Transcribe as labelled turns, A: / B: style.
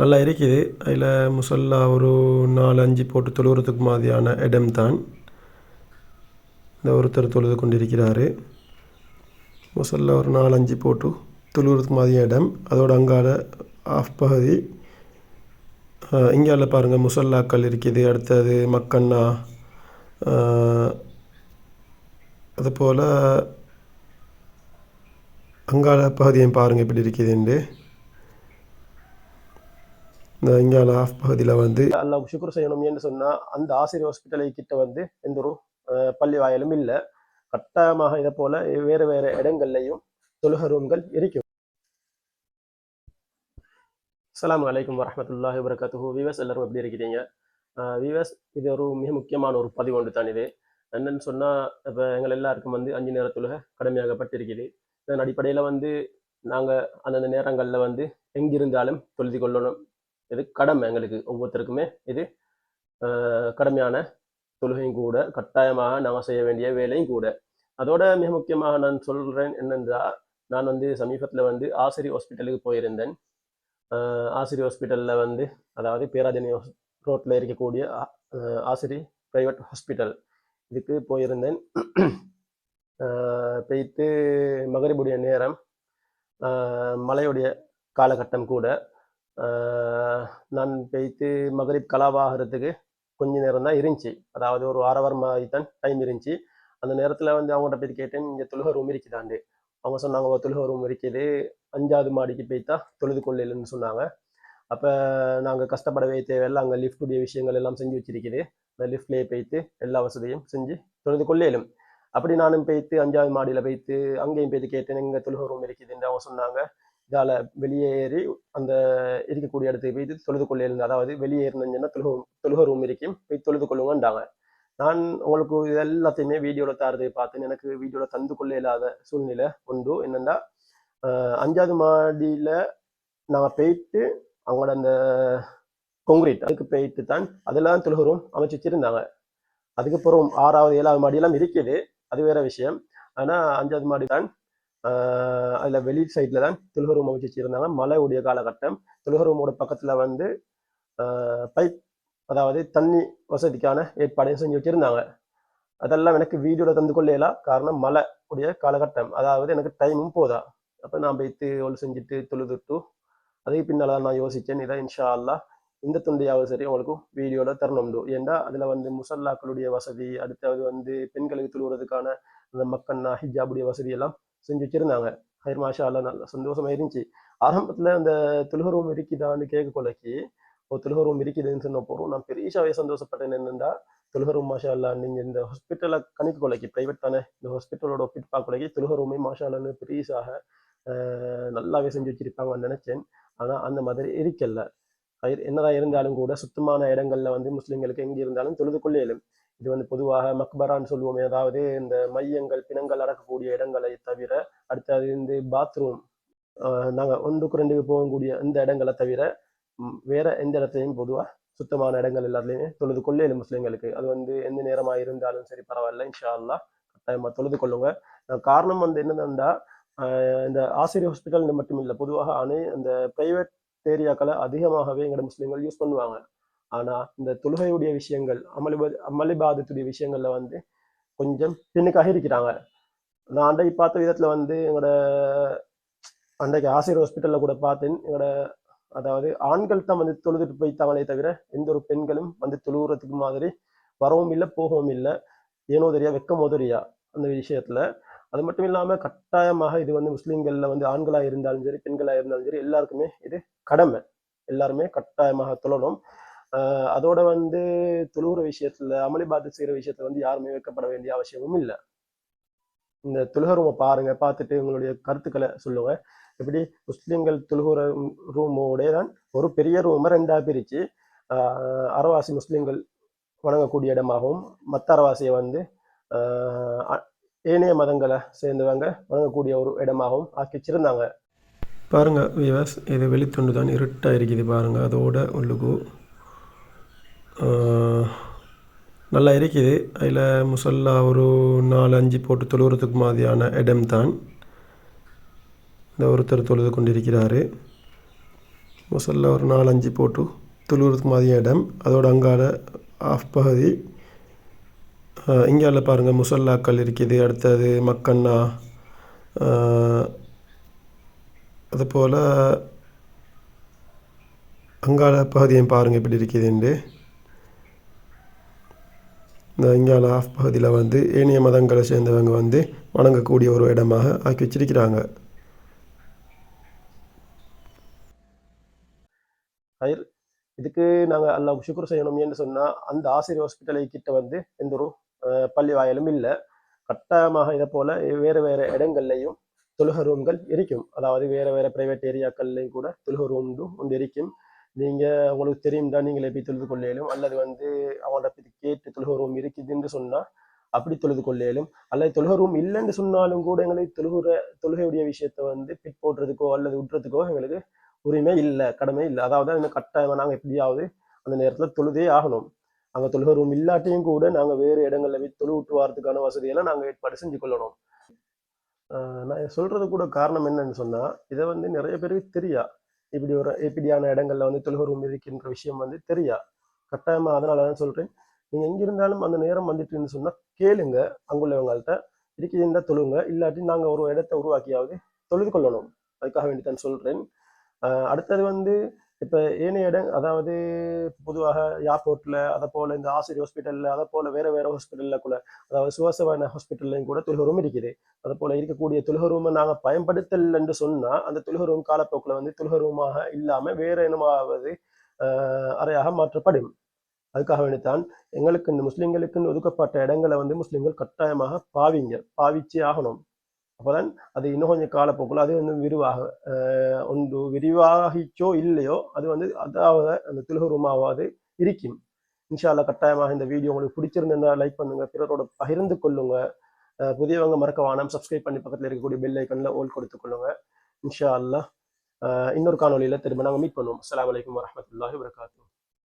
A: நல்லா இருக்குது. அதில் முசல்லா ஒரு நாலு அஞ்சு போட்டு தொழுகிறதுக்கு மாதிரியான இடம் தான். இந்த ஒருத்தர் தொழுது கொண்டிருக்கிறாரு. முசல்லா ஒரு நாலு அஞ்சு போட்டு தொழுகிறதுக்கு மாதிரியான இடம். அதோட அங்கால ஆஃப் பகுதி இங்கால பாருங்கள் முசல்லாக்கள் இருக்குது. அடுத்தது மக்கண்ணா அதுபோல் அங்கால பகுதியும் பாருங்கள் எப்படி இருக்குதுண்டு இந்த இங்கால ஆஃப் பகுதியில் வந்து
B: அல்லாஹ் சுக்ர் செய்யணும் என்று சொன்னா அந்த ஆசிரியர் ஹாஸ்பிட்டலை கிட்ட வந்து எந்த ஒரு பள்ளி வாயலும் இல்லை. கட்டாயமாக இதை போல வேறு வேறு இடங்கள்லையும் தொழுக ரூம்கள் இருக்கும். அஸ்ஸலாமு அலைக்கும் வரமத்துல்லாஹி வபரகாத்துஹு. விவஸ் எல்லாரும் எப்படி இருக்கிறீங்க விவஸ் இது ஒரு மிக முக்கியமான ஒரு பதிவு ஒன்று தான் இது. என்னன்னு சொன்னால் இப்போ எங்கள் எல்லாருக்கும் வந்து அஞ்சு நேர தொழுகை கடமையாகப்பட்டிருக்குது. இதன் அடிப்படையில் வந்து நாங்கள் அந்தந்த நேரங்களில் வந்து எங்கிருந்தாலும் தொழுதி கொள்ளணும். இது கடமை எங்களுக்கு ஒவ்வொருத்தருக்குமே இது கடமையான தொழுகையும் கூட கட்டாயமாக நாம் செய்ய வேண்டிய வேலையும் கூட. அதோட மிக முக்கியமாக நான் சொல்கிறேன் என்னென்றால் நான் வந்து சமீபத்தில் வந்து ஆசிரி ஹாஸ்பிட்டலுக்கு போயிருந்தேன். ஆசிரியர் ஆசிரி ஹாஸ்பிட்டலில் வந்து அதாவது பேராதனி ரோட்டில் இருக்கக்கூடிய ஆ- ஆசிரி ப்ரைவேட் ஹாஸ்பிட்டல் இதுக்கு போயிருந்தேன். போயிட்டு மகரிபுடைய நேரம் மழையுடைய காலகட்டம் கூட நான் போய்த்து மகரிப் கலாவாகிறதுக்கு கொஞ்ச நேரம் தான் இருந்துச்சு. அதாவது ஒரு அரை வாரம் மாதிரி தான் டைம் இருந்துச்சு. அந்த நேரத்தில் வந்து அவங்கள்ட்ட போய் கேட்டேன் இங்கே தொழுக ரூம் இருக்குதாண்டு அவங்க சொன்னாங்க ஒரு தொழுக ரூம் இருக்குது. அஞ்சாவது மாடிக்கு போய்த்தா தொழுது கொள்ளையிலன்னு சொன்னாங்க. அப்போ நாங்கள் கஷ்டப்படவே தேவையில்லை. அங்கே லிஃப்டுடைய விஷயங்கள் எல்லாம் செஞ்சு வச்சிருக்குது. அந்த லிஃப்ட்லேயே போய்த்து எல்லா வசதியும் செஞ்சு தொழுது கொள்ளையிலும். அப்படி நானும் போய்த்து அஞ்சாவது மாடியில் போய்த்து அங்கேயும் போய்த்து கேட்டேன் இங்கே தொழுக ரூம் இருக்குதுன்னு அவங்க சொன்னாங்க இதால் வெளியேறி அந்த இருக்கக்கூடிய இடத்துக்கு போய் தொழுது கொள்ள இருந்தேன் அதாவது வெளியேறினா தொழுக தொழுக ரூம் இருக்கும் போய் தொழுது கொள்ளுங்கன்றாங்க. நான் உங்களுக்கு இது எல்லாத்தையுமே வீடியோவில் தாரதை பார்த்தேன். எனக்கு வீடியோவில் தந்து கொள்ள இல்லாத சூழ்நிலை உண்டு. என்னென்னா அஞ்சாவது மாடியில் நாங்கள் போயிட்டு அவங்களோட அந்த கொங்கிரீட் அதுக்கு போயிட்டு தான் அதெல்லாம் தொழுக ரூம் அமைச்சு வச்சிருந்தாங்க அதுக்கப்புறம் ஆறாவது ஏழாவது மாடியெல்லாம் இருக்குது. அது வேற விஷயம். ஆனால் அஞ்சாவது மாடி தான் அதில் வெளி சைடில் தான் தொழுக ரூம் அமைச்சு மழை உடைய காலகட்டம். தொழுக ரூமோட வந்து பைப் அதாவது தண்ணி வசதிக்கான ஏற்பாடையும் செஞ்சு வச்சிருந்தாங்க. அதெல்லாம் எனக்கு வீடியோவில் தந்து கொள்ளையலாம் காரணம் மழை உடைய காலகட்டம். அதாவது எனக்கு டைமும் போதா. அப்போ நான் போய்த்து ஒழு செஞ்சுட்டு தொழுதுட்டு அதுக்கு பின்னால் தான் நான் யோசித்தேன் இதான் இன்ஷா அல்லாஹ் இந்த துண்டையாவது சரி உங்களுக்கு வீடியோவில் தரணும்டு ஏன்னா அதில் வந்து முசல்லாக்களுடைய வசதி அடுத்தது வந்து பெண்களுக்கு துழுவுறதுக்கான அந்த மக்கன்னா ஹிஜாபுடைய வசதி எல்லாம் செஞ்சு வச்சிருந்தாங்க ஹயர் மாஷா நல்லா சந்தோஷமா இருந்துச்சு. ஆரம்பத்துல அந்த தொழுக ரூம் இருக்குதான்னு கேட்க கொலைக்கு ஒரு தொழுக ரூம் இருக்குதுன்னு சொன்ன போறோம் நான் பெரியசாவே சந்தோஷப்பட்டேன் என்னென்னா தொழுக ரூம் மாஷா அல்லா நீங்க இந்த ஹாஸ்பிட்டலை கணிக்க கொலைக்கு பிரைவேட் தானே இந்த ஹாஸ்பிட்டலோட ஒப்பிட்டு பார்க்க கொலைக்கு தொழுக ரூமே மாஷா அல்லான்னு பெரியசாக நல்லாவே செஞ்சு வச்சிருப்பாங்கன்னு நினைச்சேன். ஆனா அந்த மாதிரி இருக்கல. என்னதான் இருந்தாலும் கூட சுத்தமான இடங்கள்ல வந்து முஸ்லிம்களுக்கு எங்க இருந்தாலும் தொழுது கொள்ளையிலும் இது வந்து பொதுவாக மக்பரான்னு சொல்லுவோமே அதாவது இந்த மையங்கள் பிணங்கள் அடக்கக்கூடிய இடங்களை தவிர அடுத்தது இந்த பாத்ரூம் நாங்கள் ஒன்றுக்கு ரெண்டுக்கு போகக்கூடிய இந்த இடங்களை தவிர வேற எந்த இடத்துலையும் பொதுவாக சுத்தமான இடங்கள் எல்லாத்துலேயுமே தொழுது கொள்ளையிலும் முஸ்லீம்களுக்கு. அது வந்து எந்த நேரமாக இருந்தாலும் சரி பரவாயில்ல இன்ஷா அல்லாஹ் கட்டாயமாக தொழுது கொள்ளுங்க. காரணம் வந்து என்னதுன்னா இந்த ஆசிரியர் ஹாஸ்பிட்டல் மட்டும் இல்லை பொதுவாக அனை அந்த பிரைவேட் ஏரியாக்களை அதிகமாகவே எங்களோட முஸ்லீம்கள் யூஸ் பண்ணுவாங்க. ஆனா இந்த தொழுகையுடைய விஷயங்கள் அமளிபா அமளிபாதத்துடைய விஷயங்கள்ல வந்து கொஞ்சம் பின்னுக்காக இருக்கிறாங்க. நான் அண்டை பார்த்த விதத்துல வந்து எங்களோட அன்றைக்கு ஆசிரியர் ஹாஸ்பிட்டல்ல கூட பார்த்தேன். எங்களோட அதாவது ஆண்கள் தான் வந்து தொழுதுட்டு போய்த்தாங்களே தவிர எந்த ஒரு பெண்களும் வந்து தொழுகிறதுக்கு மாதிரி வரவும் இல்லை போகவும் இல்லை. ஏனோ தெரியா வெக்கமோ தெரியா அந்த விஷயத்துல. அது மட்டும் இல்லாம கட்டாயமாக இது வந்து முஸ்லீம்கள்ல வந்து ஆண்களா இருந்தாலும் சரி பெண்களா இருந்தாலும் சரி எல்லாருக்குமே இது கடமை. எல்லாருமே கட்டாயமாக தொழணும். அதோட வந்து தொழுகிற விஷயத்துல அமளிபாத்து செய்யற விஷயத்துல வந்து யாருமே வைக்கப்பட வேண்டிய அவசியமும் இல்லை. இந்த தொழுக ரூமை பாருங்க பார்த்துட்டு உங்களுடைய கருத்துக்களை சொல்லுங்க. எப்படி? முஸ்லிம்கள் தொழுகிற ரூமோட தான் ஒரு பெரிய ரூமை ரெண்டா பிரிச்சு அறவாசி அரவாசி முஸ்லிம்கள் வணங்கக்கூடிய இடமாகவும் மற்ற அரவாசியை வந்து ஏனைய மதங்களை சேர்ந்தவங்க வணங்கக்கூடிய ஒரு இடமாகவும் ஆக்கி வச்சிருந்தாங்க
A: பாருங்க விவாஸ் இது வெளித்துண்டு தான் இருட்டாக இருக்குது பாருங்க அதோட உள்ளுக்கு. நல்லா இருக்குது. அதில் முசல்லா ஒரு நாலு அஞ்சு போட்டு தொழுகிறதுக்கு மாதிரியான இடம் தான். இந்த ஒருத்தர் தொழுது கொண்டிருக்கிறாரு. முசல்ல ஒரு நாலு அஞ்சு போட்டு தொழுகிறதுக்கு மாதிரியான இடம். அதோட அங்கால ஆஃப் பகுதி. இங்கால பாருங்கள் முசல்லாக்கள் இருக்குது. அடுத்தது மக்கண்ணா அதுபோல் அங்கால பகுதியும் பாருங்கள் எப்படி இருக்குதுண்டு இந்த இந்தியாவில் ஆஃப் பகுதியில் வந்து ஏனைய மதங்களை சேர்ந்தவங்க வந்து வணங்கக்கூடிய ஒரு இடமாக ஆக்கி வச்சிருக்கிறாங்க.
B: இதுக்கு நாங்கள் அல்லாஹ் சுக்ர் செய்யணும் என்று சொன்னால் அந்த ஆசிரியர் ஹாஸ்பிட்டலை கிட்ட வந்து எந்த ஒரு பள்ளி வாயிலும் இல்லை. கட்டாயமாக இதை போல் வேறு வேறு இடங்கள்லையும் தொழுக ரூம்கள் இருக்கும். அதாவது வேறு வேறு ப்ரைவேட் ஏரியாக்கள்லையும் கூட தொழுக ரூம் ஒன்று இருக்கும். நீங்கள் உங்களுக்கு தெரியும் தான் நீங்களே போய் தொழுது கொள்ளையிலும். அல்லது வந்து அவங்கள பற்றி கேட்டு தொழுக ரூம் இருக்குதுன்னு சொன்னால் அப்படி தொழுது கொள்ளையிலும். அல்லது தொழுக ரூம் இல்லைன்னு சொன்னாலும் கூட எங்களுக்கு தொழுகிற தொழுகையுடைய விஷயத்தை வந்து பிட் போடுறதுக்கோ அல்லது விட்டுறதுக்கோ எங்களுக்கு உரிமை இல்லை கடமை இல்லை. அதாவது அந்த கட்டாயமாக நாங்கள் எப்படியாவது அந்த நேரத்தில் தொழுதே ஆகணும். அங்கே தொழுகை ரூம் இல்லாட்டியும் கூட நாங்கள் வேறு இடங்களில் போய் தொழு விட்டு வரதுக்கான வசதியெல்லாம் நாங்கள் ஏற்பாடு செஞ்சு கொள்ளணும். ஆஹ் நான் சொல்றது கூட காரணம் என்னன்னு சொன்னால் இதை வந்து நிறைய பேருக்கு தெரியா. இப்படி ஒரு இப்படியான இடங்கள்ல வந்து தொழுகரும் இருக்கின்ற விஷயம் வந்து தெரியா? கட்டாயமாக அதனால தான் சொல்கிறேன் நீங்கள் எங்கே இருந்தாலும் அந்த நேரம் வந்துட்டுன்னு சொன்னால் கேளுங்க. அங்குள்ளவங்கள்ட்ட இருக்குதுன்னா தொழுங்க. இல்லாட்டி நாங்கள் ஒரு இடத்தை உருவாக்கியாவது தொழுது கொள்ளணும். அதுக்காக வேண்டி தான் சொல்கிறேன் அடுத்தது வந்து இப்போ ஏனைய இடம் அதாவது பொதுவாக ஏர்போர்ட்டில் அதை போல் இந்த ஆசிரியர் ஹாஸ்பிட்டலில் அதை போல் வேறு வேறு ஹாஸ்பிட்டலில் கூட அதாவது சுவாசவான ஹாஸ்பிட்டல்லையும் கூட தொழுகை ரூம் இருக்குது. அது போல் இருக்கக்கூடிய தொழுகை ரூமை நாங்கள் பயன்படுத்தல் என்று சொன்னால் அந்த தொழுகை ரூம் காலப்போக்கில் வந்து தொழுகை ரூமாக இல்லாமல் வேறு என்னமாவது அறையாக மாற்றப்படும். அதுக்காக வேண்டித்தான் எங்களுக்கு இந்த முஸ்லீம்களுக்குன்னு ஒதுக்கப்பட்ட இடங்களை வந்து முஸ்லீம்கள் கட்டாயமாக பாவிங்க பாவிச்சே ஆகணும். அப்போதான் அது இன்னும் கொஞ்சம் காலப்போக்கில் அது வந்து விரிவாக ஒன்று விரிவாகிச்சோ இல்லையோ அது வந்து அதாவது அந்த துலகரூமாவது இருக்கும். இன்ஷா கட்டாயமாக இந்த வீடியோ உங்களுக்கு பிடிச்சிருந்தா லைக் பண்ணுங்க பிறரோட பகிர்ந்து கொள்ளுங்க. புதியவங்க மறக்க வேணாம் சப்ஸ்கிரைப் பண்ணி பக்கத்தில் இருக்கக்கூடிய பெல் ஐக்கனில் ஓல் கொடுத்து கொள்ளுங்க. இன்ஷா அல்லா இன்னொரு காணொலியில் திரும்ப நாங்கள் மீட் பண்ணுவோம். அஸ்ஸலாமு வலைக்கம் வரஹ்மத்துல்லாஹி வபரகாத்துஹு.